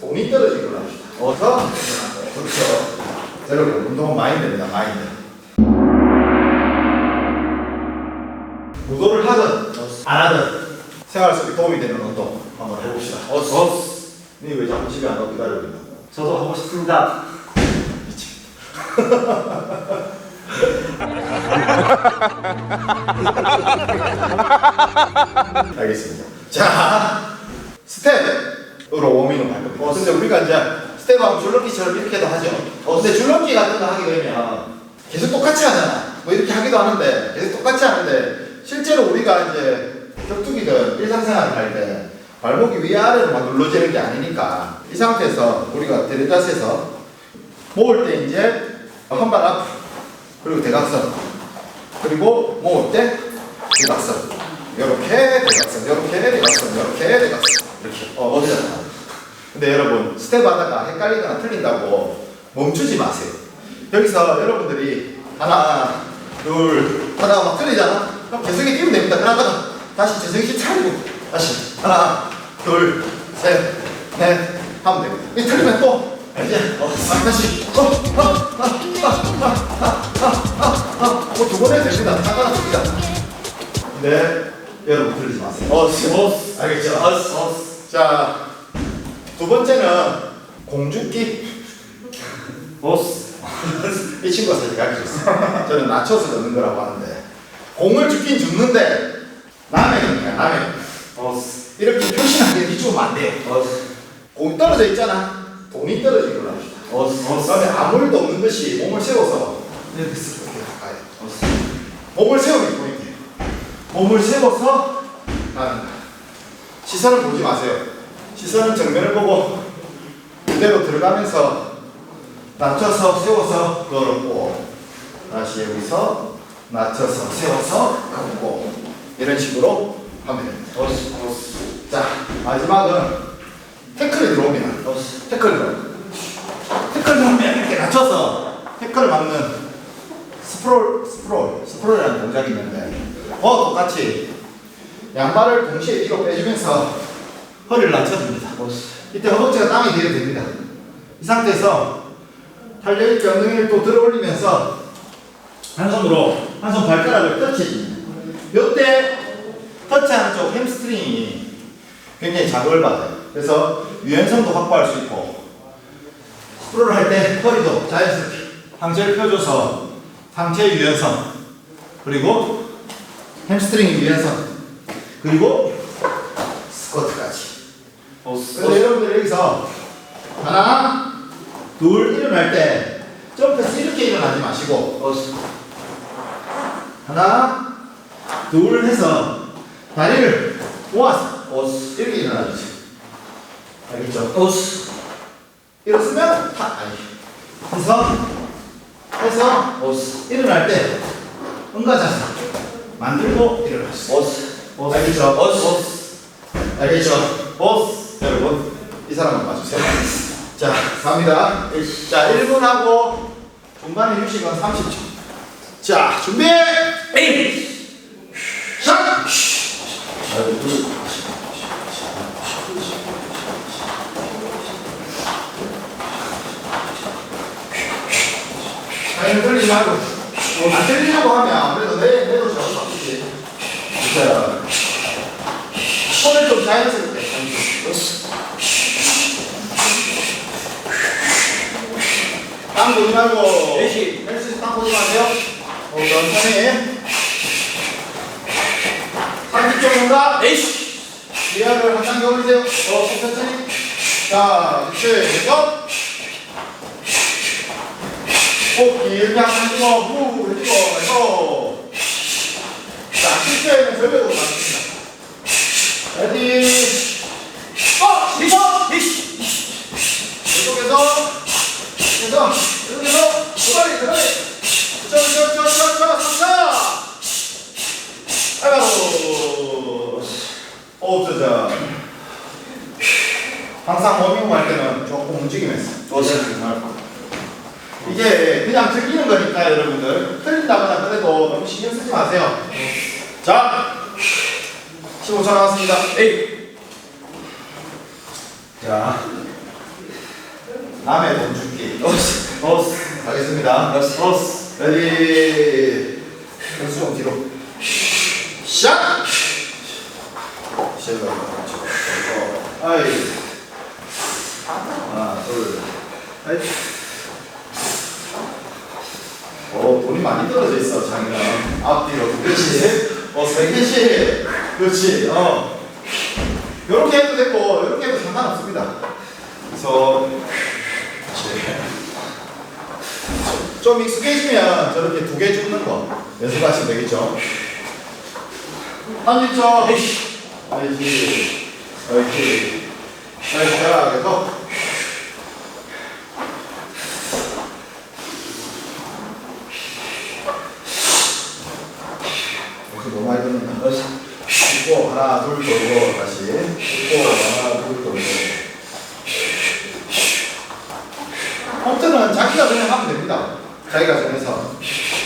돈이 걸로 합시다. 어서? 그렇죠. 여러분, 운동은 마인드입니다, 마인드. 무도를 하든, 안 하든, 생활 속에 도움이 되는 운동 한번 해봅시다. 어서 니왜 자꾸 집에 안 오고 기다리고 있나? 저도 하고 싶습니다. 알겠습니다. 자, 스텝 으로 워밍업 할 겁니다. 근데 우리가 이제 스텝하고 줄넘기처럼 이렇게도 하죠. 어, 근데 줄넘기 같은 거 하게 되면 계속 똑같이 하잖아. 뭐 이렇게 하기도 하는데 계속 똑같이 하는데 실제로 우리가 이제 격투기든 일상생활을 할 때 발목이 위아래로 막 눌러지는 게 아니니까 이 상태에서 우리가 데려다세서 모을 때 이제 한 발 앞 그리고 대각선 그리고 모을 때 대각선 이렇게 대각선 이렇게 대각선 이렇게 대각선 이렇게 어 어디잖아 근데 여러분 스텝 하다가 헷갈리거나 틀린다고 멈추지 마세요 여기서 여러분들이 하나 둘 하다가 막 틀리잖아 그럼 계속해 뛰면 됩니다 그러다가 다시 재정신 차리고 다시 하나 둘 셋 넷 하면 됩니다 이 틀리면 또 이제 어, 아, 다시 어, 어, 아, 아, 아, 아, 뭐 두 번 해도 됩니다 상관없습니다 네 여러분 틀리지 마세요 어서 알겠죠? 어서 자, 두 번째는 공주기. 어서 이 친구가 사실 가르쳤어요. 저는 낮춰서 넣는 거라고 하는데 공을 죽긴 죽는데 남의 거니까 남의 거. 어서 이렇게 표시나게 뒤주면 안 돼요. 어서 공 떨어져 있잖아. 돈이 떨어진 걸로 합시다. 어서 그다음에 아무 일도 없는 듯이 몸을 세워서 이렇게 쓱 이렇게 가까이. 어서 몸을 세우는 게 포인트예요. 몸을 세워서 거예요. 시선을 보지 마세요. 시선은 정면을 보고 그대로 들어가면서 낮춰서 세워서 걸었고 다시 여기서 낮춰서 세워서 걷고 이런 식으로 하면 됩니다. 어서 자 마지막은 태클이 들어옵니다. 어서 태클 들어. 태클 들어오면 이렇게 낮춰서 태클을 막는 스프롤 스프롤 스프롤이라는 동작이 있는데 어 똑같이 양발을 동시에 뒤로 빼주면서 허리를 낮춰줍니다. 이때 허벅지가 땅에 대게 됩니다. 이 상태에서 달려있게 엉덩이를 또 들어올리면서 한 손으로 한 손 발가락을 터치해줍니다. 이때 터치하는 쪽 햄스트링이 굉장히 자극을 받아요. 그래서 유연성도 확보할 수 있고 스프롤을 할때 허리도 자연스럽게 상체를 펴줘서 상체 유연성 그리고 햄스트링 유연성 그리고 스쿼트까지 그래서 여러분들 여기서 하나 둘 일어날 때 점프해서 이렇게 일어나지 마시고 하나 둘 해서 다리를 모아서 이렇게 일어나주세요 알겠죠? 어서 일어서면 탁 아니 해서 해서 어서 일어날 때 응가 자세 만들고 일어나주세요 어서 알겠죠? 어서 알겠죠? 여러분 이 사람만 봐주세요. 자 갑니다. 자 1분 하고 중간에 휴식은 30초. 자 준비 시작 자 틀리지 말고 어, 안 틀리려고 하면 아무래도 내, 내도 잘못 바뀌지 자 손을 좀 자연스럽게 땅 보지 말고 넷이. 헬스 땅 보지 마세요 어, 천천히 30초 정도 에이씨 리아를 한 단계 올리세요. 어, 천천히 자 시작 꼭 길게 한번 해주고 후 해서. 자 10초에는 절벽으로 가겠습니다 레디 어! 시작! 에이씨 계속해서 계속 계속해서 빨리 빨리 저저저저저 삼차 아이고 오 저저 항상 워밍업 할 때는 조금 움직이면서 어서 이게 그냥 즐기는 거니까 여러분들 틀린다거나 그래도 너무 신경 쓰지 마세요 자 15초 나왔습니다 에이 자 남의 돈 줄기. 버스. 버스. 가겠습니다. 버스. 레디. 선수 좀 뒤로. 샷. 시작을 하죠. 아이. 하나, 둘, 아이. 오, 돈이 많이 떨어져 있어, 장면. 앞뒤로 두 개씩. 어, 세 개씩. 그렇지, 어. 요렇게 해도 되고, 요렇게 해도 상관없습니다. 그래서, 그렇지. 좀 익숙해지면 저렇게 두개 줍는 거 연습하시면 되겠죠. 한지쳐 아이지 아이지 아이지 자 그래서 여기 너무 많이 듣는다 고 하나 둘 돌고 다시 고 하나 둘 돌고 홈트는 자기가 그냥 하면 됩니다. 자기가 정해서.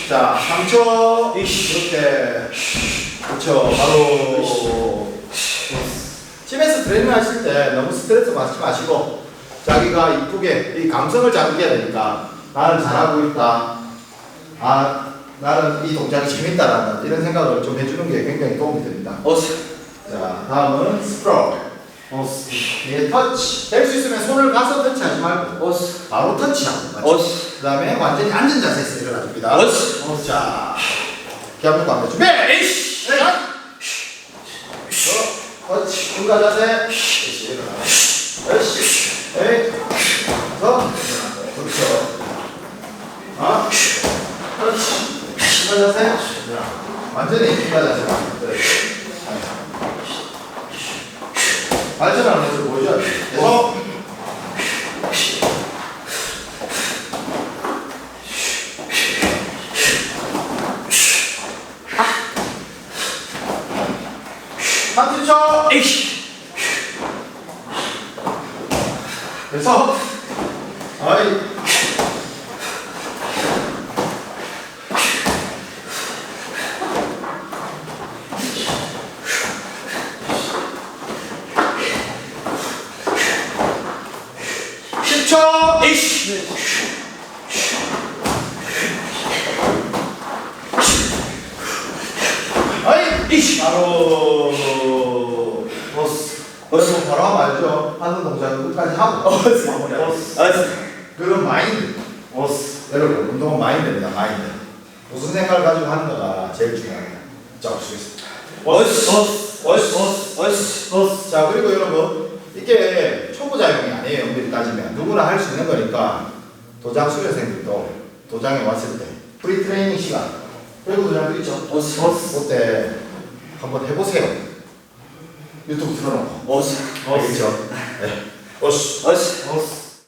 자, 3초. 이렇게. 그렇죠. 바로. 집에서 트레이닝 하실 때 너무 스트레스 받지 마시고, 자기가 이쁘게, 이 감성을 잡게 되니까, 나는 잘하고 있다. 아, 나는 이 동작이 재밌다라는 이런 생각을 좀 해주는 게 굉장히 도움이 됩니다. 버스. 자, 다음은 스프로. 버스. 예, 터치. 될 수 있으면 손을 가서 터치하지 말고, 버스. 바로 터치하고. 맞죠? 버스. 그 다음에 완전히 앉은 자세에서 일어납니다. 어스. 어, 자, 기합도 안 돼. 준비! 에이씨! 에이! 어, 그렇지. 중간 자세. 그렇지. 그렇지. 에이. 더. 그렇죠. 아, 그렇지. 중간 자세. 자, 완전히 중간 자세. 발전하는 모습을 보여줘야 돼. 계속. 삼초 에이씨. 그래서 아이 십초 에이씨. 아이 에이씨. 바로 버스. 여러분 바로 하면 알죠 하는 동작은 끝까지 하고 마무리하고. 버스. 그런 마인드 버스. 여러분 운동은 마인드입니다 마인드 무슨 생각을 가지고 하는가가 제일 중요합니다 자 보시겠습니다 버스. 버스. 버스. 버스. 버스. 자 그리고 여러분 이게 초보자용이 아니에요 엄밀히 따지면 누구나 할 수 있는 거니까 도장 수료생들도 도장에 왔을 때 프리 트레이닝 시간 그리고 도장도 있죠 버스. 버스. 그때 한번 해보세요 유튜브 틀어놓고 버스. 알겠죠? 네. 어스 버스. 버스.